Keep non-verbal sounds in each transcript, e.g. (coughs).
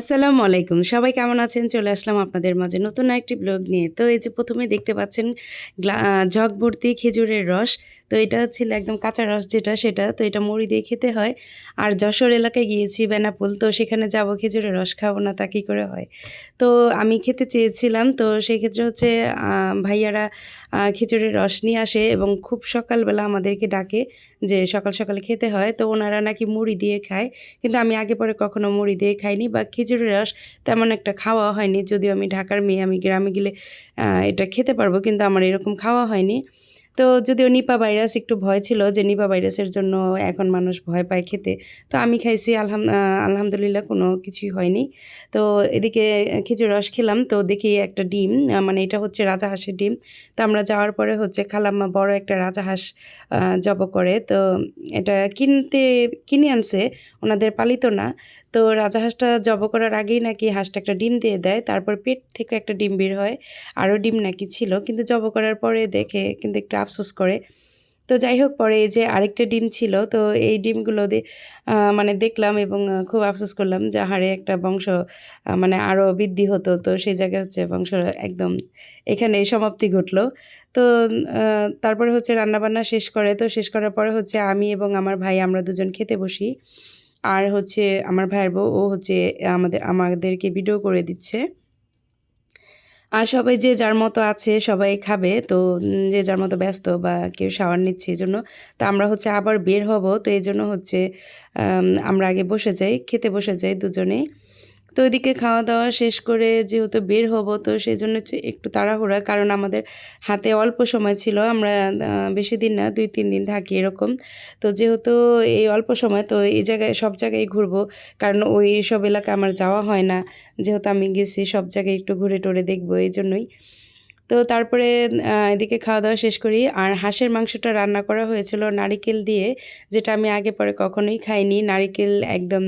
আসসালামু আলাইকুম। সবাই কেমন আছেন? চলে আসলাম আপনাদের মাঝে নতুন একটি ব্লগ নিয়ে। তো এই যে প্রথমে দেখতে পাচ্ছেন জগ ভর্তি খেজুরের রস। তো এটা ছিল একদম কাঁচা রস যেটা, সেটা। তো এটা মুড়ি দিয়ে খেতে হয়। আর যশোর এলাকায় গিয়েছি, বেনাপুল। তো সেখানে যাব, খেজুরের রস খাব না, তা কী করে হয়? তো আমি খেতে চেয়েছিলাম। তো সেই ক্ষেত্রে হচ্ছে ভাইয়ারা খেজুরের রস নিয়ে আসে এবং খুব সকালবেলা আমাদেরকে ডাকে যে সকাল সকালে খেতে হয়। তো ওনারা নাকি মুড়ি দিয়ে খায়। কিন্তু আমি আগে পরে কখনো মুড়ি দিয়ে খাইনি বা খেজুরের রস তেমন একটা খাওয়া হয়নি, যদিও আমি ঢাকার মেয়ে, আমি গ্রামে গেলে এটা খেতে পারব, কিন্তু আমার এরকম খাওয়া হয়নি। তো যদিও নিপা ভাইরাস একটু ভয় ছিল যে নিপা ভাইরাসের জন্য এখন মানুষ ভয় পায় খেতে তো আমি খাইছি আলহাম আলহামদুলিল্লাহ কোনো কিছুই হয়নি। তো এদিকে খেজুর রস খেলাম তো দেখি একটা ডিম মানে এটা হচ্ছে রাজাহাঁসের ডিম। তো আমরা যাওয়ার পরে হচ্ছে খালাম্মা বড় একটা রাজাহাঁস আহ, জব করে তো এটা কিনতে কিনে আনছে ওনাদের পালিত না। তো রাজাহাঁসটা জব করার আগেই নাকি হাঁসটা একটা ডিম দিয়ে দেয় তারপর পেট থেকে একটা ডিম বের হয় আরও ডিম নাকি ছিল কিন্তু জব করার পরে দেখে কিন্তু একটু আফসোস করে। তো যাই হোক, পরে এই যে আরেকটা ডিম ছিল, তো এই ডিমগুলো দিয়ে মানে দেখলাম এবং খুব আফসোস করলাম যে হারে একটা বংশ মানে আরও বৃদ্ধি হতো। তো সেই জায়গায় হচ্ছে বংশ একদম এখানে সমাপ্তি ঘটলো। তো তারপরে হচ্ছে রান্নাবান্না শেষ করে। তো শেষ করার পরে হচ্ছে আমি এবং আমার ভাই আমরা দুজন খেতে বসি। আর হচ্ছে আমার ভাইয়ের বউ, ও হচ্ছে আমাদের, আমাদেরকে ভিডিও করে দিচ্ছে। আর সবাই যে যার মতো আছে, সবাই খাবে। তো যে যার মতো ব্যস্ত বা কেউ শাওয়ার নিচ্ছে এই জন্য তো আমরা হচ্ছে আবার বের হব। তো এই জন্য হচ্ছে আমরা আগে বসে যাই, খেতে বসে যাই দুজনেই। তো ওইদিকে খাওয়া দাওয়া শেষ করে যেহেতু বের হব, তো সেই জন্য একটু তাড়াহুড়া, কারণ আমাদের হাতে অল্প সময় ছিল, আমরা বেশি দিন না, দুই, তিন দিন থাকি এরকম। তো যেহেতু এই অল্প সময়, তো এই জায়গায়, সব জায়গায় ঘুরবো, কারণ ওই সব এলাকা আমার যাওয়া হয় না। যেহেতু আমি গেছি, সব জায়গায় একটু ঘুরে টুরে দেখব, এই জন্যই। তো তারপরে এদিকে খাওয়া দাওয়া শেষ করি। আর হাঁসের মাংসটা রান্না করা হয়েছিল নারিকেল দিয়ে, যেটা আমি আগে পরে কখনোই খাইনি। নারিকেল একদম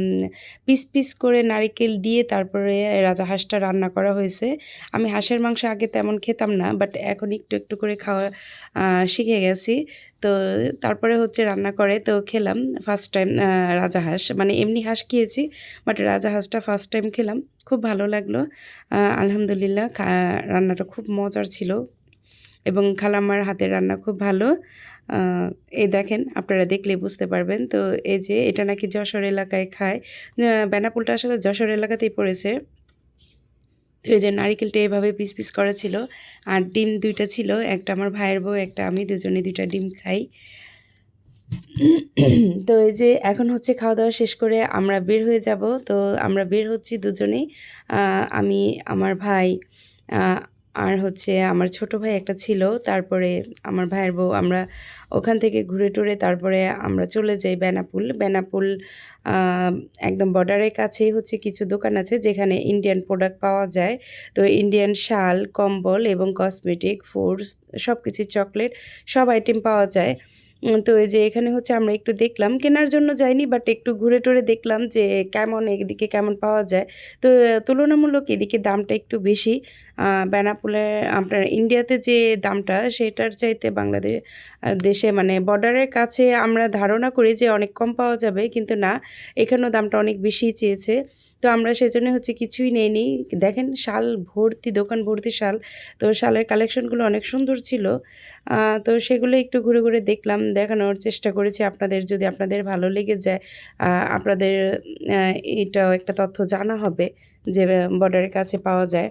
পিস পিস করে নারিকেল দিয়ে তারপরে রাজা হাঁসটা রান্না করা হয়েছে। আমি হাঁসের মাংস আগে তেমন খেতাম না, বাট এখন একটু একটু করে খাওয়া শিখে গেছি। তো তারপরে হচ্ছে রান্না করে, তো খেলাম ফার্স্ট টাইম রাজা হাঁস। মানে এমনি হাঁস খেয়েছি, বাট রাজা হাঁসটা ফার্স্ট টাইম খেলাম। খুব ভালো লাগল। আলহামদুলিল্লাহ রান্নাটা খুব মজার ছিল এবং খালাম্মার হাতের রান্না খুব ভালো। এই দেখেন, আপনারা দেখলে বুঝতে পারবেন। তো এই যে, এটা নাকি যশোর এলাকায় খায়। বেনাপুলটা আসলে যশোর এলাকাতেই পড়েছে। তো এই যে, নারিকেলটা এভাবে পিস পিস করা ছিল। আর ডিম দুইটা ছিল, একটা আমার ভাইয়ের বউ, একটা আমি, দুজনে দুইটা ডিম খাই। (coughs) তো এই যে এখন হচ্ছে খাওয়া দাওয়া শেষ করে আমরা বের হয়ে যাব। তো আমরা বের হচ্ছি দুজনেই। আমি, আমার ভাই আর হচ্ছে আমার ছোট ভাই একটা ছিল। তারপরে আমার ভাইয়ের বউ। আমরা ওখান থেকে ঘুরে টুরে তারপরে আমরা চলে যাই বেনাপুল। বেনাপুল একদম বর্ডারের কাছেই হচ্ছে কিছু দোকান আছে যেখানে ইন্ডিয়ান প্রোডাক্ট পাওয়া যায়। তো ইন্ডিয়ান শাল, কম্বল এবং কসমেটিক ফুডস সব কিছু চকলেট সব আইটেম পাওয়া যায়। তো এই যে এখানে হচ্ছে আমরা একটু দেখলাম, কেনার জন্য যাইনি বাট একটু ঘুরে টুরে দেখলাম যে কেমন এদিকে কেমন পাওয়া যায়। তো তুলনামূলক এদিকে দামটা একটু বেশি। বেনাপুলে আপনার ইন্ডিয়াতে যে দামটা, সেটার চাইতে বাংলাদেশ দেশে মানে বর্ডারের কাছে আমরা ধারণা করি যে অনেক কম পাওয়া যাবে, কিন্তু না, এখানেও দামটা অনেক বেশি চেয়েছে। তো আমরা সেজন্য হচ্ছে কিছুই নেইনি। দেখেন শাল ভর্তি, দোকান ভর্তি শাল। তো শালের কালেকশনগুলো অনেক সুন্দর ছিল। তো সেগুলো একটু ঘুরে ঘুরে দেখলাম, দেখানোর চেষ্টা করেছি আপনাদের। যদি আপনাদের ভালো লেগে যায় আপনাদের এটাও একটা তথ্য জানা হবে যে বর্ডারের কাছে পাওয়া যায়।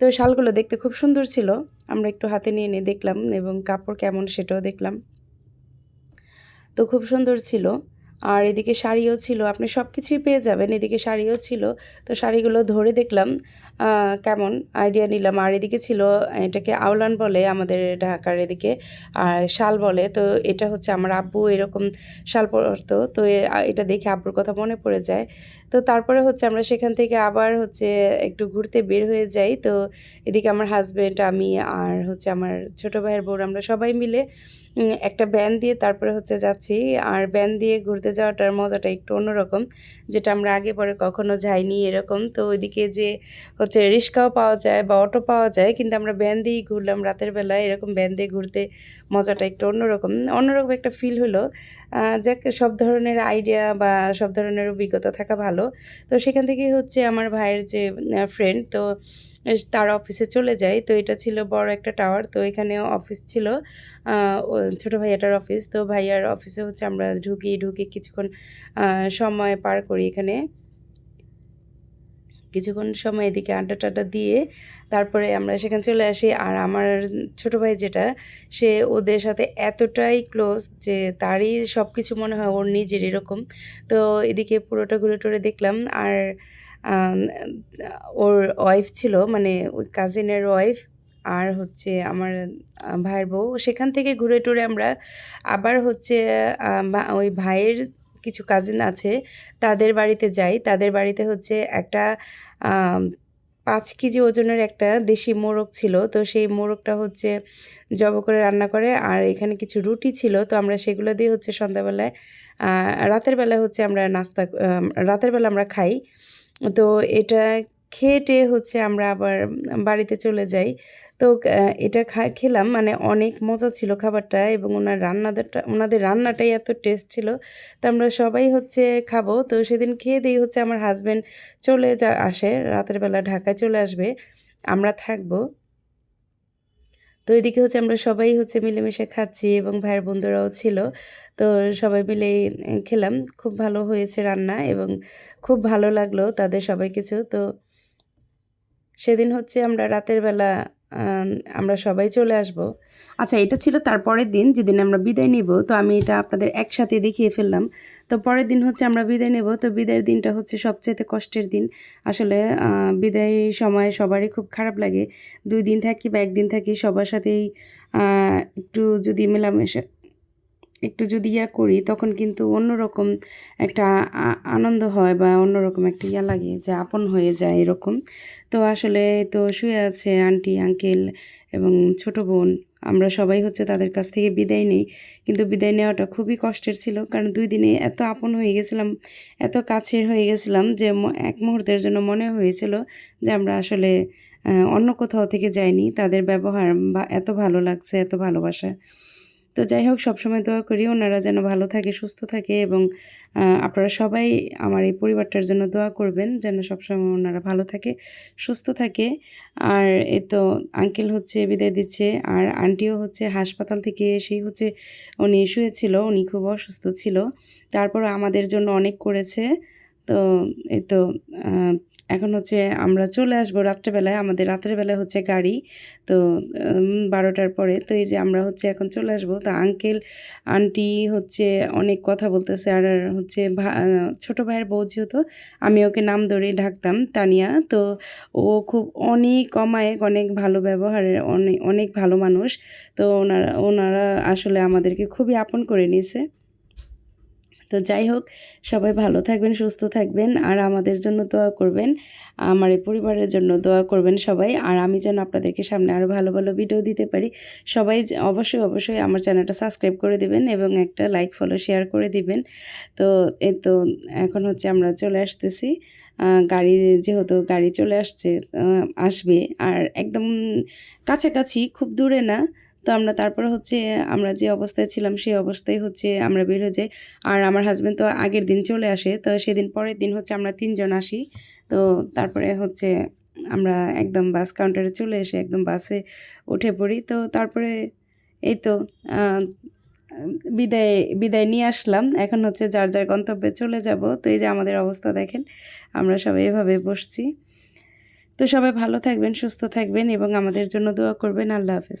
তো শালগুলো দেখতে খুব সুন্দর ছিল। আমরা একটু হাতে নিয়ে নিয়ে দেখলাম এবং কাপড় কেমন সেটাও দেখলাম। তো খুব সুন্দর ছিল। আর এদিকে শাড়িও ছিল, আপনি সব কিছুই পেয়ে যাবেন, এদিকে শাড়িও ছিল। তো শাড়িগুলো ধরে দেখলাম কেমন আইডিয়া নিলাম। আর এদিকে ছিল, এটাকে আওলান বলে আমাদের ঢাকার এদিকে, আর শাল বলে। তো এটা হচ্ছে আমার আব্বু এরকম শাল পরতো। তো এটা দেখে আব্বুর কথা মনে পড়ে যায়। তো তারপরে হচ্ছে আমরা সেখান থেকে আবার হচ্ছে একটু ঘুরতে বের হয়ে যাই। তো এদিকে আমার হাজব্যান্ড আমি আর হচ্ছে আমার ছোটো ভাইয়ের বোন আমরা সবাই মিলে একটা ব্যান দিয়ে তারপরে হচ্ছে যাচ্ছি। আর ব্যান দিয়ে ঘুরতে যাওয়াটার মজাটা একটু অন্যরকম, যেটা আমরা আগে পরে কখনো যাইনি এরকম। তো ওইদিকে যে হচ্ছে রিক্সাও পাওয়া যায় বা অটো পাওয়া যায়, কিন্তু আমরা ব্যান দিয়েই ঘুরলাম রাতের বেলায় এরকম ব্যান দিয়ে ঘুরতে মজাটা একটু অন্যরকম অন্যরকম একটা ফিল হলো। যাক, সব ধরনের আইডিয়া বা সব ধরনের অভিজ্ঞতা থাকা ভালো। তো সেখান থেকে হচ্ছে আমার ভাইয়ের যে ফ্রেন্ড তো তার অফিসে চলে যায়। তো এটা ছিল বড় একটা টাওয়ার তো এখানে অফিস ছিল ছোট ভাইয়াটার অফিস তো ভাইয়ার অফিসে হচ্ছে আমরা ঢুকি ঢুকি কিছুক্ষণ সময় পার করি এখানে। কিছুক্ষণ সময় এদিকে আড্ডা টাড্ডা দিয়ে তারপরে আমরা সেখানে চলে আসি। আর আমার ছোট ভাই যেটা, সে ওদের সাথে এতটাই ক্লোজ যে তারই সব কিছু মনে হয় ওর নিজের এরকম। তো এদিকে পুরোটা ঘুরে টুরে দেখলাম। আর ওর ওয়াইফ ছিল মানে ওই কাজিনের ওয়াইফ আর হচ্ছে আমার ভাইয়ের বউ। সেখান থেকে ঘুরে টুরে আমরা আবার হচ্ছে ওই ভাইয়ের কিছু কাজিন আছে, তাদের বাড়িতে যাই। তাদের বাড়িতে হচ্ছে একটা পাঁচ কেজি ওজনের একটা দেশি মোরগ ছিল। তো সেই মোরগটা হচ্ছে জব করে রান্না করে। আর এখানে কিছু রুটি ছিল। তো আমরা সেগুলো দিয়ে হচ্ছে সন্ধ্যাবেলায় রাতের বেলা হচ্ছে আমরা নাস্তা রাতের বেলা আমরা খাই। তো এটা খেয়ে হচ্ছে আমরা আবার বাড়িতে চলে যাই। তো এটা খা, খেলাম। মানে অনেক মজা ছিল খাবারটা এবং ওনার রান্নাটা ওনাদের রান্নাটাই এত টেস্ট ছিল। তো আমরা সবাই হচ্ছে খাব। তো সেদিন খেয়ে দিয়ে হচ্ছে আমার হাজব্যান্ড চলে যা, আসে। রাতের বেলা ঢাকায় চলে আসবে। আমরা থাকব। তো এদিকে হচ্ছে আমরা সবাই হচ্ছে মিলেমিশে খাচ্ছি এবং ভাইয়ের বন্ধুরাও ছিল। তো সবাই মিলে খেলাম। খুব ভালো হয়েছে রান্না এবং খুব ভালো লাগল তাদের সবাই কিছু। তো সেদিন হচ্ছে আমরা রাতের বেলা আমরা সবাই চলে আসব। আচ্ছা এটা ছিল তার পরের দিন, যেদিন আমরা বিদায় নেব, তো আমি এটা আপনাদের একসাথে দেখিয়ে ফেললাম। তো পরের দিন হচ্ছে আমরা বিদায় নেব, তো বিদায়ের দিনটা হচ্ছে সবচেয়ে কষ্টের দিন। আসলে বিদায় সময় সবারই খুব খারাপ লাগে। দুই দিন থাকি বা একদিন থাকি, সবার সাথেই একটু যদি মেলামেশা একটু যদি ইয়া করি, তখন কিন্তু অন্যরকম একটা আনন্দ হয় বা অন্যরকম একটা ইয়া লাগে যে আপন হয়ে যায় এরকম। তো আসলে তো শুয়ে আছে আন্টি আঙ্কেল এবং ছোট বোন। আমরা সবাই হচ্ছে তাদের কাছ থেকে বিদায় নেই। কিন্তু বিদায় নেওয়াটা খুবই কষ্টের ছিল। কারণ দুই দিনে এত আপন হয়ে গেছিলাম, এত কাছের হয়ে গেছিলাম যে এক মুহূর্তের জন্য মনে হয়েছিল যে আমরা আসলে অন্য কোথাও থেকে যাইনি। তাদের ব্যবহার বা এত ভালো লাগছে, এত ভালোবাসা। তো যাই হোক, সবসময় দোয়া করি ওনারা যেন ভালো থাকে, সুস্থ থাকে এবং আপনারা সবাই আমার এই পরিবারটার জন্য দোয়া করবেন যেন সবসময় ওনারা ভালো থাকে, সুস্থ থাকে। আর এ তো আঙ্কেল হচ্ছে বিদায় দিচ্ছে, আর আন্টিও হচ্ছে হাসপাতাল থেকে এসেই হচ্ছে উনি শুয়েছিল, উনি খুব অসুস্থ ছিল। তারপর আমাদের জন্য অনেক করেছে। তো এই তো এখন হচ্ছে আমরা চলে আসব রাত্রেবেলায়। আমাদের রাত্রেবেলায় হচ্ছে গাড়ি। তো বারোটার পরে। তো এই যে আমরা হচ্ছে এখন চলে আসব। তো আঙ্কেল, আন্টি হচ্ছে অনেক কথা বলতেছে। আর হচ্ছে ছোট ভাইয়ের বউ যেহেতু, আমি ওকে নাম ধরেই ঢাকতাম তানিয়া। তো ও খুব অনেক অমায়িক, অনেক ভালো ব্যবহারের অনেক অনেক ভালো মানুষ। তো ওনারা ওনারা আসলে আমাদেরকে খুবই আপন করে নিয়েছে। তো যাই হোক, সবাই ভালো থাকবেন, সুস্থ থাকবেন, আর আমাদের জন্য দোয়া করবেন, আমার এই পরিবারের জন্য দোয়া করবেন সবাই, আর আমি যেন আপনাদেরকে সামনে আরও ভালো ভালো ভিডিও দিতে পারি, সবাই অবশ্যই অবশ্যই আমার চ্যানেলটা সাবস্ক্রাইব করে দিবেন এবং একটা লাইক ফলো শেয়ার করে দিবেন। তো এই তো এখন হচ্ছে আমরা চলে আসতেছি গাড়ি যেহেতু গাড়ি চলে আসছে আসবে, আর একদম কাছাকাছি, খুব দূরে না তো আমরা তারপরে হচ্ছে, আমরা যে অবস্থায় ছিলাম সেই অবস্থায় হচ্ছে আমরা বের হয়ে যাই। আর আমার হাজব্যান্ড তো আগের দিন চলে আসে, তো সেদিন পরের দিন হচ্ছে আমরা তিনজন আসি। তো তারপরে হচ্ছে আমরা একদম বাস কাউন্টারে চলে এসে একদম বাসে উঠে পড়ি। তো তারপরে এই তো বিদায় বিদায় নিয়ে আসলাম। এখন হচ্ছে যার যার গন্তব্যে চলে যাব। তো এই যে আমাদের অবস্থা দেখেন, আমরা সবাই এভাবে বসছি। তো সবাই ভালো থাকবেন, সুস্থ থাকবেন এবং আমাদের জন্য দোয়া করবেন। আল্লাহ হাফেজ।